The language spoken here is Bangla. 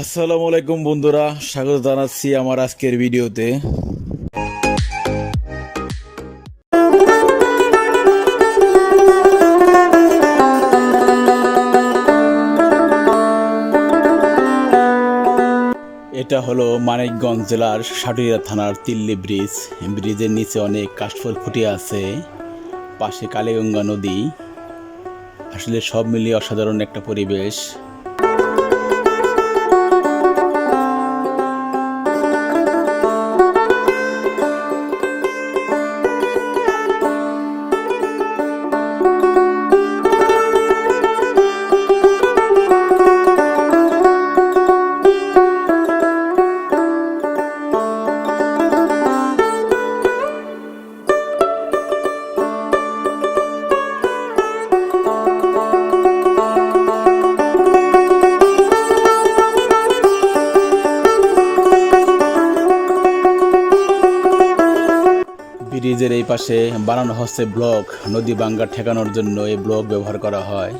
আসসালামু আলাইকুম বন্ধুরা, স্বাগত জানাচ্ছি আমার আজকের ভিডিওতে। এটা হলো মানিকগঞ্জ জেলার সাটুরিয়া থানার তিল্লি ব্রিজ। ব্রিজের নিচে অনেক কাশফুল ফুটে আছে, পাশে কালীগঙ্গা নদী। আসলে সব মিলিয়ে অসাধারণ একটা পরিবেশ। ব্রিজের এই পাশে বানানো হচ্ছে ব্লক নদী বাঙ্গা ঠেকানোর জন্য এই ব্লক ব্যবহার করা হয়।